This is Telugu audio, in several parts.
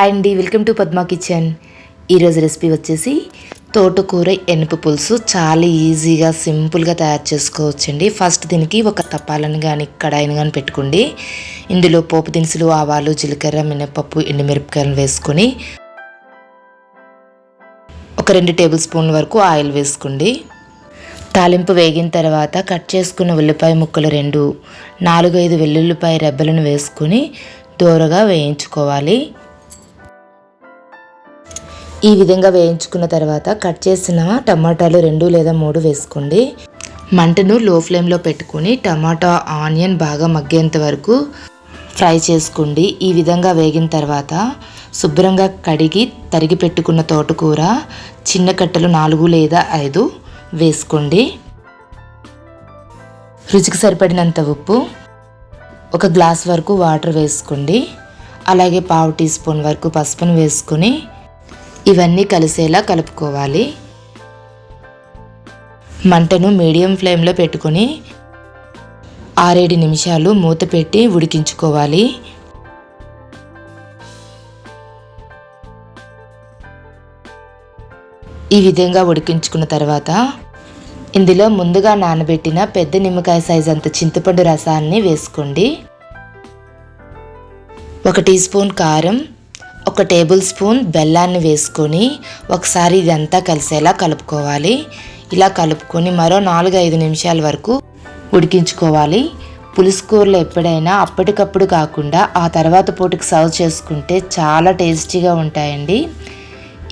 హాయ్ అండి వెల్కమ్ టు పద్మా కిచెన్. ఈరోజు రెసిపీ వచ్చేసి తోటకూర ఎనుపు పులుసు. చాలా ఈజీగా సింపుల్గా తయారు చేసుకోవచ్చండి. ఫస్ట్ దీనికి ఒక తప్పాలను కానీ కడాయిని కానీ పెట్టుకోండి. ఇందులో పోపు దినుసులు ఆవాలు జీలకర్ర మినపప్పు ఎండుమిరపకాయలు వేసుకొని ఒక రెండు టేబుల్ స్పూన్ల వరకు ఆయిల్ వేసుకోండి. తాలింపు వేగిన తర్వాత కట్ చేసుకున్న ఉల్లిపాయ ముక్కలు రెండు నాలుగు ఐదు వెల్లుల్లిపాయ రెబ్బలను వేసుకొని దోరగా వేయించుకోవాలి. ఈ విధంగా వేయించుకున్న తర్వాత కట్ చేసిన టమాటాలు రెండు లేదా మూడు వేసుకోండి. మంటను లో ఫ్లేమ్లో పెట్టుకుని టమాటా ఆనియన్ బాగా మగ్గేంత వరకు ఫ్రై చేసుకోండి. ఈ విధంగా వేగిన తర్వాత శుభ్రంగా కడిగి తరిగి పెట్టుకున్న తోటకూర చిన్న కట్టలు నాలుగు లేదా ఐదు వేసుకోండి. రుచికి సరిపడినంత ఉప్పు ఒక గ్లాస్ వరకు వాటర్ వేసుకోండి. అలాగే పావు టీ స్పూన్ వరకు పసుపును వేసుకొని ఇవన్నీ కలిసేలా కలుపుకోవాలి. మంటను మీడియం ఫ్లేమ్లో పెట్టుకొని ఆరేడు నిమిషాలు మూత పెట్టి ఉడికించుకోవాలి. ఈ విధంగా ఉడికించుకున్న తర్వాత ఇందులో ముందుగా నానబెట్టిన పెద్ద నిమ్మకాయ సైజ్ అంత చింతపండు రసాన్ని వేసుకోండి. ఒక టీ స్పూన్ కారం ఒక టేబుల్ స్పూన్ బెల్లాన్ని వేసుకొని ఒకసారి ఇదంతా కలిసేలా కలుపుకోవాలి. ఇలా కలుపుకొని మరో నాలుగు ఐదు నిమిషాల వరకు ఉడికించుకోవాలి. పులుసు కూరలు ఎప్పుడైనా అప్పటికప్పుడు కాకుండా ఆ తర్వాత పూటకి సర్వ్ చేసుకుంటే చాలా టేస్టీగా ఉంటాయండి.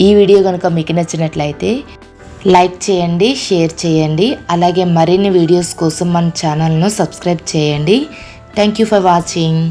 ఈ వీడియో కనుక మీకు నచ్చినట్లయితే లైక్ చేయండి షేర్ చేయండి అలాగే మరిన్ని వీడియోస్ కోసం మన ఛానల్ను సబ్స్క్రైబ్ చేయండి. Thank you for watching.